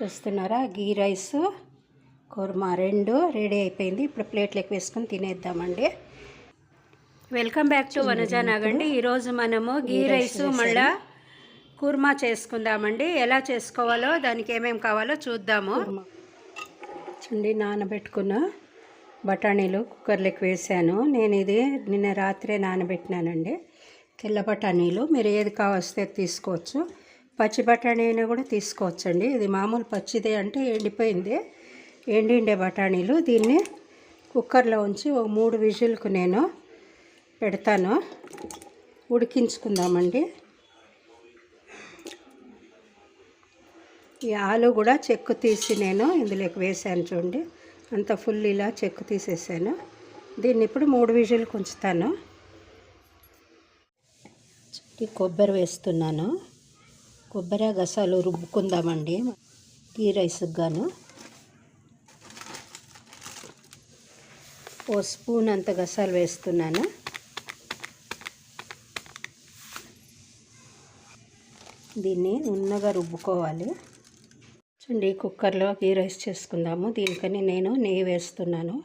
చూస్తున్నారా? గీ రైస్ కుర్మా రెండు రెడీ అయిపోయింది. ఇప్పుడు ప్లేట్లోకి వేసుకొని తినేద్దామండి. వెల్కమ్ బ్యాక్ టు వనజా నాగండి. ఈరోజు మనము గీ రైస్ మళ్ళా కుర్మా చేసుకుందామండి. ఎలా చేసుకోవాలో దానికి ఏమేమి కావాలో చూద్దాము. చూడండి నానబెట్టుకున్న బఠానీలు కుక్కర్లోకి వేసాను. నేను ఇది నిన్న రాత్రే నానబెట్టినానండి. తెల్ల బఠానీలు మీరు ఏది కావస్తే తీసుకోవచ్చు. పచ్చి బఠానీ అయినా కూడా తీసుకోవచ్చండి. ఇది మామూలు పచ్చిదే అంటే ఎండిపోయింది. ఎండిండే బఠానీలు. దీన్ని కుక్కర్లో ఉంచి ఒక మూడు విజిల్కు నేను పెడతాను. ఉడికించుకుందామండి. ఈ ఆలు కూడా చెక్కు తీసి నేను ఇందులోకి వేసాను చూడండి. అంత ఫుల్ ఇలా చెక్కు తీసేసాను. దీన్ని ఇప్పుడు మూడు విజిల్కి ఉంచుతాను. ఈ కొబ్బరి వేస్తున్నాను. కొబ్బరి గసాలు రుబ్బుకుందామండి. గీ రైస్కి గాను. ఓ స్పూన్ అంత గసాలు వేస్తున్నాను. దీన్ని నున్నగా రుబ్బుకోవాలి. చూడండి కుక్కర్లో గీ రైస్ చేసుకుందాము. దీనికని నేను నెయ్యి వేస్తున్నాను.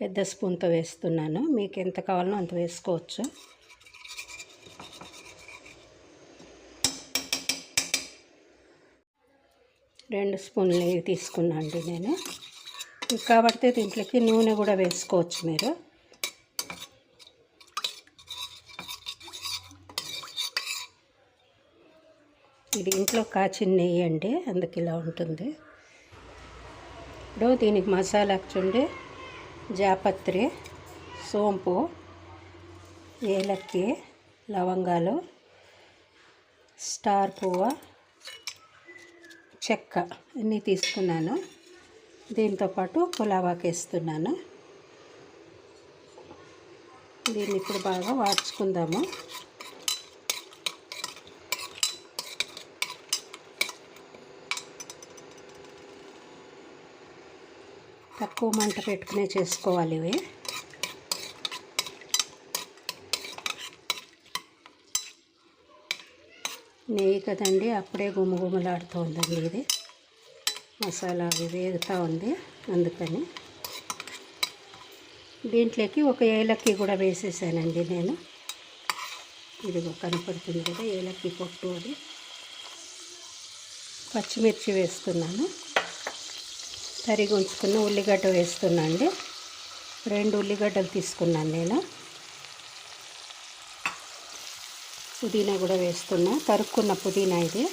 పెద్ద స్పూన్తో వేస్తున్నాను. మీకు ఎంత కావాలో అంత వేసుకోవచ్చు. రెండు స్పూన్లు నెయ్యి తీసుకున్నా అండి నేను. కాబట్టి దీంట్లోకి నూనె కూడా వేసుకోవచ్చు మీరు. ఇది ఇంట్లో కాచిన నెయ్యి అండి అందుకు ఇలా ఉంటుంది. ఇప్పుడు దీనికి మసాలా చూడండి జాపత్రి సోంపు ఏలక్కి లవంగాలు స్టార్ పువ్వు చెక్క అన్నీ తీసుకున్నాను. దీంతోపాటు పులావాకి వేస్తున్నాను దీన్ని ఇప్పుడు బాగా వాడ్చుకుందాము. తక్కువ మంట పెట్టుకునే చేసుకోవాలి ఇవి. నెయ్యి కదండి అప్పుడే గుమగుమలాడుతూ ఇది. మసాలా అవి వేగుతూ ఉంది అందుకని. దీంట్లోకి ఒక ఏలక్కి కూడా వేసేసానండి నేను. ఇదిగో కనపడుతుంది కదా ఏలక్కి పొట్టు అది. పచ్చిమిర్చి వేస్తున్నాను. తరిగి ఉంచుకున్న ఉల్లిగడ్డ వేస్తున్నా అండి రెండు ఉల్లిగడ్డలు తీసుకున్నాను నేను. పుదీనా కూడా వేస్తున్నా. తరుక్కున్న పుదీనా ఇది.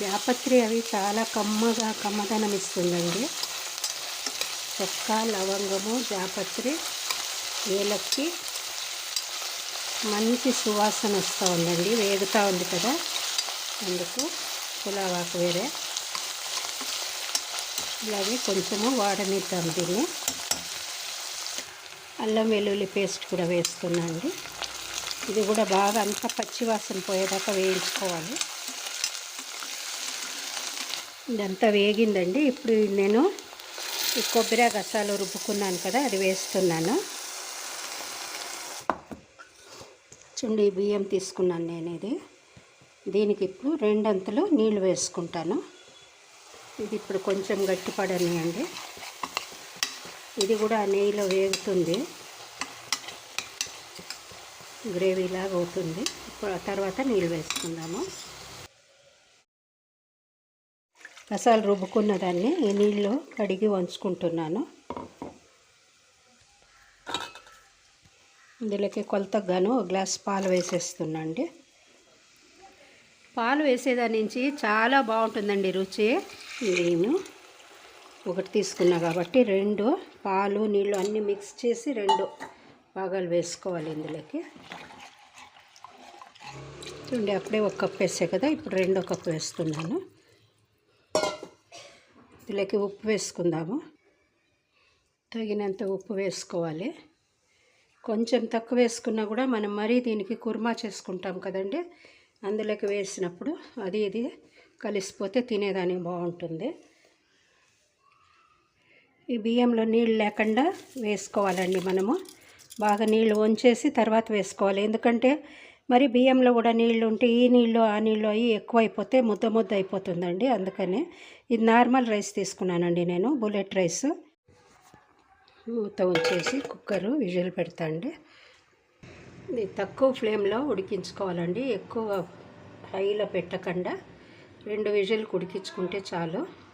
జాపత్రి అవి చాలా కమ్మగా కమ్మదనం ఇస్తుందండి. చెక్క లవంగము జాపత్రి ఏలక్కి మంచి సువాసన వస్తూ ఉందండి. వేగుతూ ఉంది కదా. అందుకు పులావాకు వేరే. ఇలాగే కొంచెము వాడనిద్దాం దీన్ని. అల్లం వెల్లుల్లి పేస్ట్ కూడా వేస్తున్నా అండి. ఇది కూడా బాగా అంతా పచ్చివాసన పోయేదాకా వేయించుకోవాలి. ఇదంతా వేగిందండి. ఇప్పుడు నేను ఈ కొబ్బరి గసాలు రుబ్బుకున్నాను కదా అది వేస్తున్నాను. చుండి బియ్యం తీసుకున్నాను నేను ఇది. దీనికి ఇప్పుడు రెండంతలు నీళ్ళు వేసుకుంటాను. ఇది ఇప్పుడు కొంచెం గట్టిపడనియండి. ఇది కూడా నెయ్యిలో వేగుతుంది. గ్రేవీలాగా అవుతుంది. తర్వాత నీళ్ళు వేసుకుందాము. మసాలా రుబ్బుకున్న దాన్ని ఈ నీళ్ళు కడిగి వంచుకుంటున్నాను. ఇందులోకి కొలతగాను ఒక గ్లాస్ పాలు వేసేస్తున్నాండి. పాలు వేసేదాని నుంచి చాలా బాగుంటుందండి రుచి. నేను ఒకటి తీసుకున్నా కాబట్టి రెండు పాలు నీళ్ళు అన్నీ మిక్స్ చేసి రెండు భాగాలు వేసుకోవాలి ఇందులోకి. చూడండి అప్పుడే ఒక కప్పు వేసే కదా ఇప్పుడు రెండో కప్పు వేస్తున్నాను. ఇందులోకి ఉప్పు వేసుకుందాము. తగినంత ఉప్పు వేసుకోవాలి. కొంచెం తక్కువ వేసుకున్నా కూడా మనం మరీ దీనికి కుర్మా చేసుకుంటాం కదండి అందులోకి వేసినప్పుడు అది ఇది కలిసిపోతే తినేదానికి బాగుంటుంది. ఈ బియ్యంలో నీళ్ళు లేకుండా వేసుకోవాలండి మనము. బాగా నీళ్ళు వంచేసి తర్వాత వేసుకోవాలి. ఎందుకంటే మరి బియ్యంలో కూడా నీళ్ళు ఉంటే ఈ నీళ్ళు ఆ నీళ్ళు అవి ఎక్కువైపోతే ముద్ద ముద్ద అయిపోతుందండి. అందుకనే ఇది నార్మల్ రైస్ తీసుకున్నానండి నేను బుల్లెట్ రైస్. మూత ఉంచేసి కుక్కరు విజిల్ పెడతా అండి. ఇది తక్కువ ఫ్లేమ్లో ఉడికించుకోవాలండి. ఎక్కువ హైలో పెట్టకుండా రెండు విజిల్కి ఉడికించుకుంటే చాలు.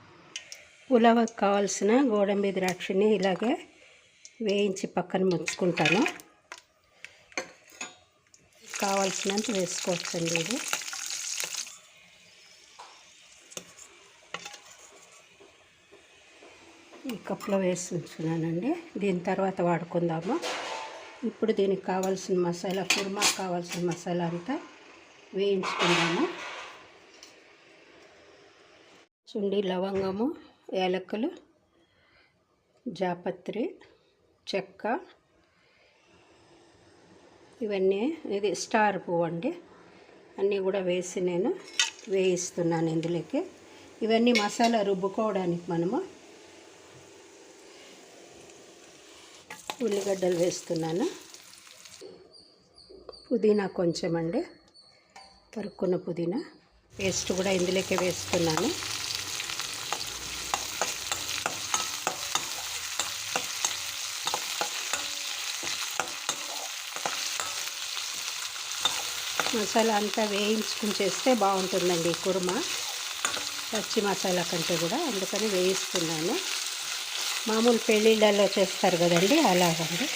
ఉలవకు కావాల్సిన గోడంబి ద్రాక్షని ఇలాగే వేయించి పక్కన ముంచుకుంటాను. కావాల్సినంత వేసుకోవచ్చండి ఇది. ఈ కప్లో వేసి ఉంచున్నానండి. దీని తర్వాత వాడుకుందాము. ఇప్పుడు దీనికి కావాల్సిన మసాలా కుర్మాకు కావాల్సిన మసాలా అంతా వేయించుకుందాము. చుండి లవంగము యాలకులు జాపత్రి చెక్క ఇవన్నీ ఇది స్టార్ పువ్వు అండి. అన్నీ కూడా వేసి నేను వేయిస్తున్నాను ఇందులోకి. ఇవన్నీ మసాలా రుబ్బుకోవడానికి మనము ఉల్లిగడ్డలు వేస్తున్నాను. పుదీనా కొంచెం అండి. తరుక్కున్న పుదీనా. పేస్ట్ కూడా ఇందులోకే వేస్తున్నాను. మసాలా అంతా వేయించుకుని చేస్తే బాగుంటుందండి ఈ కుర్మా. పచ్చి మసాలా కంటే కూడా అందుకని వేయిస్తున్నాను. మామూలు పెళ్ళిళ్ళలో చేస్తారు కదండి అలాగండి.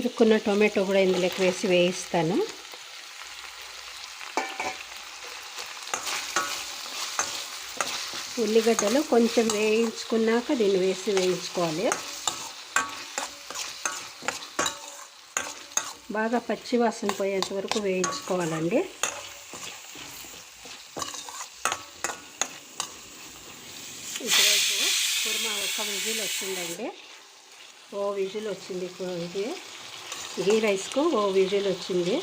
తురుక్కున్న టొమాటో కూడా ఇందులోకి వేసి వేయిస్తాను. ఉల్లిగడ్డలు కొంచెం వేయించుకున్నాక దీన్ని వేసి వేయించుకోవాలి. బాగా పచ్చి వాసన పోయేంత వరకు వేయించుకోవాలండి. ఇప్పుడు కుర్మా ఒక విజిల్ వచ్చిందండి. ఓ విజిల్ వచ్చింది ఇది గీ రైస్కు ఓ విజిల్ వచ్చింది.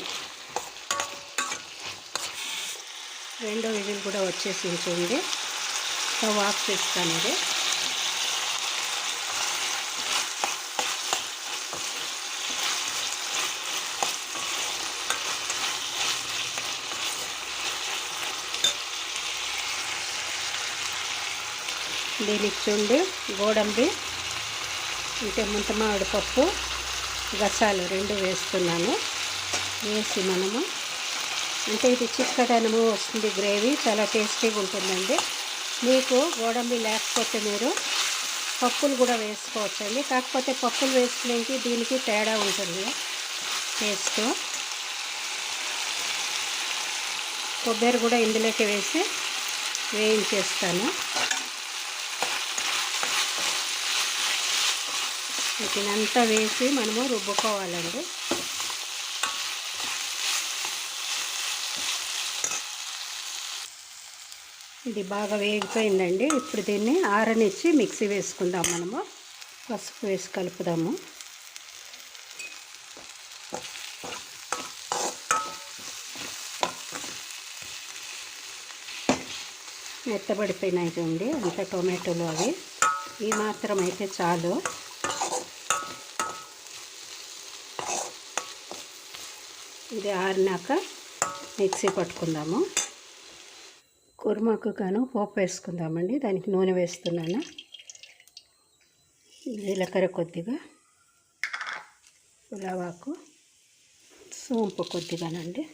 రెండో విజిల్ కూడా వచ్చేసి ఉంచండి స్టవ్ ఆఫ్ ఇది దీనికి చూడండి గోడంబి అంటే ముంతమామిడి పప్పు. గసాలు రెండు వేస్తున్నాను. వేసి మనము అంటే ఇది చిక్కదనము వస్తుంది గ్రేవీ చాలా టేస్టీగా ఉంటుందండి. మీకు గోడంబి లేకపోతే మీరు పప్పులు కూడా వేసుకోవచ్చండి. కాకపోతే పప్పులు వేసుకునేకి దీనికి తేడా ఉంటుంది టేస్ట్. కొబ్బరి కూడా ఇందులోకి వేసి వేయించేస్తాను. వీటినంతా వేసి మనము రుబ్బుకోవాలండి. ఇది బాగా వేగిపోయిందండి. ఇప్పుడు దీన్ని ఆరనిచ్చి మిక్సీ వేసుకుందాం మనము. పసుపు వేసి కలుపుదాము. మెత్తబడిపోయినాయి చూడండి. అంత టొమాటోలు అవి. ఈ మాత్రం అయితే చాలు. ఇది ఆరినాక మిక్సీ పట్టుకుందాము. కుర్మాకు గాను పోపు వేసుకుందామండి. దానికి నూనె వేస్తున్నాను. జీలకర్ర కొద్దిగా పులావాకు సోంపు కొద్దిగానండి.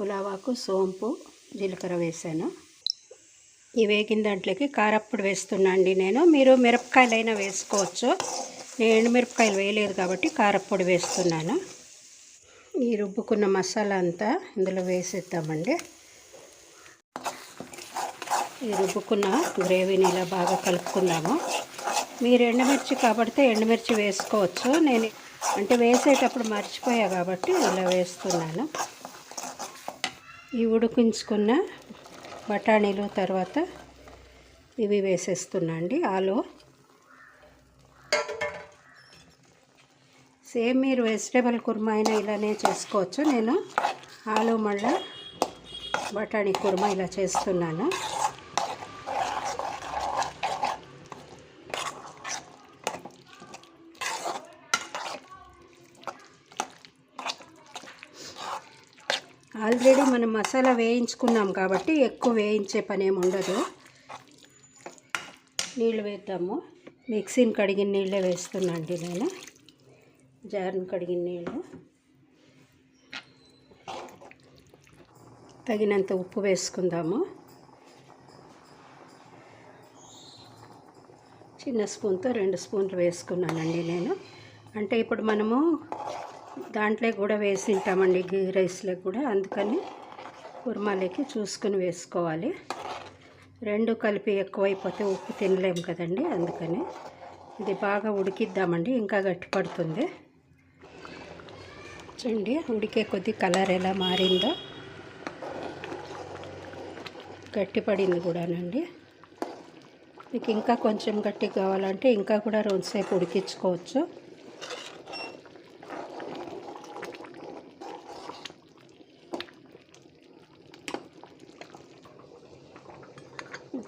పులావాకు సోంపు జీలకర్ర వేసాను ఈ వేగిన దాంట్లోకి కారప్పుడు వేస్తున్నా అండి నేను. మీరు మిరపకాయలైనా వేసుకోవచ్చు. ఎండుమిరపకాయలు వేయలేదు కాబట్టి కారపొడి వేస్తున్నాను. ఈ రుబ్బుకున్న మసాలా అంతా ఇందులో వేసేద్దామండి. ఈ రుబ్బుకున్న గ్రేవీని ఇలా బాగా కలుపుకుందాము. మీరు ఎండుమిర్చి కాబట్టి ఎండుమిర్చి వేసుకోవచ్చు. నేను అంటే వేసేటప్పుడు మర్చిపోయా కాబట్టి ఇలా వేస్తున్నాను. ఈ ఉడికించుకున్న బఠానీలు తర్వాత ఇవి వేసేస్తున్నా అండి. ఆలు సేమ్ మీరు వెజిటేబుల్ కుర్మా అయినా ఇలానే చేసుకోవచ్చు. నేను ఆలు మళ్ళా బఠానీ కుర్మా ఇలా చేస్తున్నాను. ఆల్రెడీ మనం మసాలా వేయించుకున్నాం కాబట్టి ఎక్కువ వేయించే పని ఏమి ఉండదు. నీళ్ళు వేద్దాము. మిక్సీని కడిగిన నీళ్ళే వేస్తున్నాండి నేను. జార్ని కడిగిన నీళ్ళు తగినంత ఉప్పు వేసుకుందాము. చిన్న స్పూన్తో రెండు స్పూన్లు వేసుకున్నానండి నేను. అంటే ఇప్పుడు మనము దాంట్లో కూడా వేసి ఉంటామండి గీ రైస్లో కూడా. అందుకని కుర్మాలకి చూసుకుని వేసుకోవాలి. రెండు కలిపి ఎక్కువైపోతే ఉప్పు తినలేము కదండి అందుకని. ఇది బాగా ఉడికిద్దామండి ఇంకా గట్టి పడుతుంది. చూడండి ఉడికే కొద్ది కలర్ ఎలా మారిందో. గట్టిపడింది కూడానండి. మీకు ఇంకా కొంచెం గట్టి కావాలంటే ఇంకా కూడా రోజుసేపు ఉడికించుకోవచ్చు.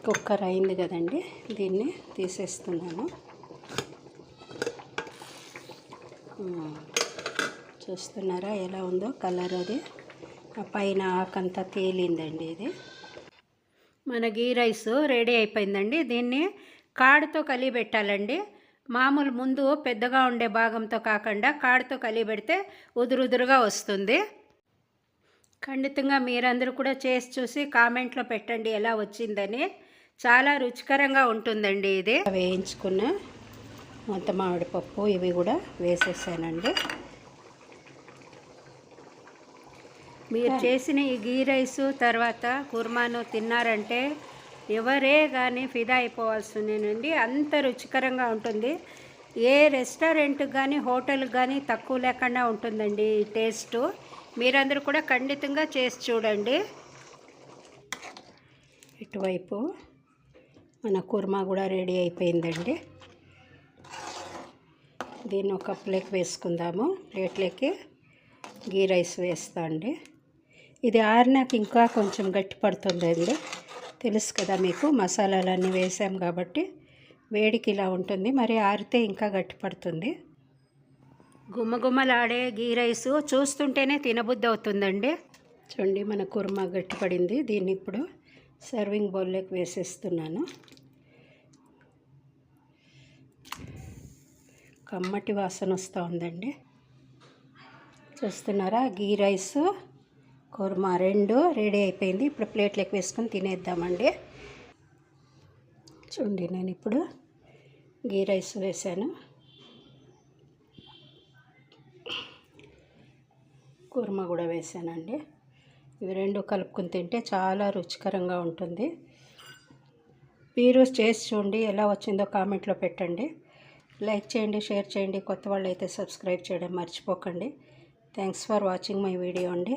కుక్కర్ అయింది కదండి దీన్ని తీసేస్తున్నాను. చూస్తున్నారా? ఎలా ఉందో కలర్ అది. పైన ఆకంతా తేలిందండి ఇది. మన గీ రైస్ రెడీ అయిపోయిందండి. దీన్ని కాడుతో కలిపెట్టాలండి మామూలు ముందు పెద్దగా ఉండే భాగంతో కాకుండా కాడుతో కలిపెడితే ఉదురుదురుగా వస్తుంది. ఖండితంగా మీరందరూ కూడా చేసి చూసి కామెంట్లో పెట్టండి ఎలా వచ్చిందని. చాలా రుచికరంగా ఉంటుందండి ఇది. వేయించుకున్న మొత్తం మామిడిపప్పు ఇవి కూడా వేసేసానండి. మీరు చేసిన ఈ గీ రైసు తర్వాత కుర్మాను తిన్నారంటే ఎవరే కానీ ఫిదా అయిపోవాల్సిందేనండి అంత రుచికరంగా ఉంటుంది. ఏ రెస్టారెంట్కి కానీ హోటల్కి కానీ తక్కువ లేకుండా ఉంటుందండి ఈ టేస్టు. మీరందరూ కూడా ఖండితంగా చేసి చూడండి. ఇటువైపు మన కుర్మా కూడా రెడీ అయిపోయిందండి. దీన్ని ఒక ప్లేట్ వేసుకుందాము. ప్లేట్లోకి గీ రైస్ వేస్తా అండి. ఇది ఆరినాక ఇంకా కొంచెం గట్టి పడుతుందండి తెలుసు కదా మీకు మసాలాలన్నీ వేసాం కాబట్టి వేడికి ఇలా ఉంటుంది. మరి ఆరితే ఇంకా గట్టి పడుతుంది. గుమ్మగుమ్మలాడే గీ రైస్ చూస్తుంటేనే తినబుద్ధి అవుతుందండి చూడండి మన కుర్మా గట్టిపడింది దీన్ని ఇప్పుడు సర్వింగ్ బౌల్లోకి వేసేస్తున్నాను. కమ్మటి వాసన వస్తూ ఉందండి. చూస్తున్నారా గీ రైస్ కుర్మా రెండు రెడీ అయిపోయింది. ఇప్పుడు ప్లేట్లోకి వేసుకొని తినేద్దామండి. చూడండి నేను ఇప్పుడు గీ రైస్ వేసాను. కుర్మా కూడా వేసానండి. ఇవి రెండు కలుపుకొని తింటే చాలా రుచికరంగా ఉంటుంది. మీరు చేసి చూడండి ఎలా వచ్చిందో కామెంట్లో పెట్టండి. లైక్ చేయండి షేర్ చేయండి. కొత్త వాళ్ళు అయితే సబ్స్క్రైబ్ చేయడం మర్చిపోకండి. Thanks for watching my video అండి.